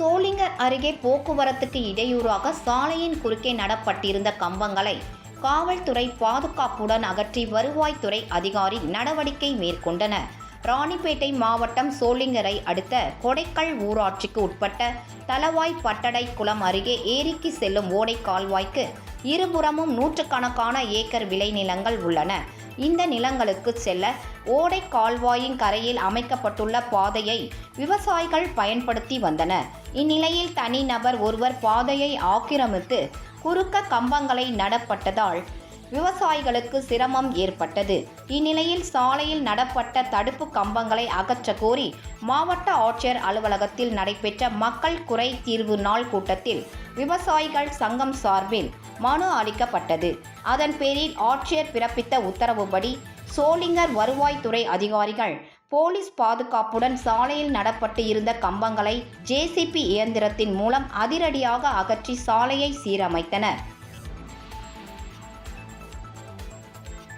சோளிங்கர் அருகே போக்குவரத்துக்கு இடையூறாக சாலையின் குறுக்கே நடப்பட்டிருந்த கம்பங்களை காவல்துறை பாதுகாப்புடன் அகற்றி வருவாய்த்துறை அதிகாரி நடவடிக்கை மேற்கொண்டனர் ராணிப்பேட்டை மாவட்டம் சோளிங்கரை அடுத்த கொடைக்கல் ஊராட்சிக்கு உட்பட்ட தலவாய் பட்டடை குளம் அருகே ஏரிக்கு செல்லும் ஓடை கால்வாய்க்கு இருபுறமும் நூற்றுக்கணக்கான ஏக்கர் விளைநிலங்கள் உள்ளன. இந்த நிலங்களுக்கு செல்ல ஓடை கால்வாயின் கரையில் அமைக்கப்பட்டுள்ள பாதையை விவசாயிகள் பயன்படுத்தி வந்தனர் இந்நிலையில் தனிநபர் ஒருவர் பாதையை ஆக்கிரமித்து குறுக்க கம்பங்களை நடப்பட்டதால் விவசாயிகளுக்கு சிரமம் ஏற்பட்டது. இந்நிலையில் சாலையில் நடப்பட்ட தடுப்பு கம்பங்களை அகற்ற கோரி மாவட்ட ஆட்சியர் அலுவலகத்தில் நடைபெற்ற மக்கள் குறை தீர்வு நாள் கூட்டத்தில் விவசாயிகள் சங்கம் சார்பில் மனு அளிக்கப்பட்டது. அதன் பேரில் ஆட்சியர் பிறப்பித்த உத்தரவுப்படி சோளிங்கர் வருவாய்த்துறை அதிகாரிகள் போலீஸ் பாதுகாப்புடன் சாலையில் நடப்பட்டு இருந்த கம்பங்களை ஜேசிபி இயந்திரத்தின் மூலம் அதிரடியாக அகற்றி சாலையை சீரமைத்தனர்.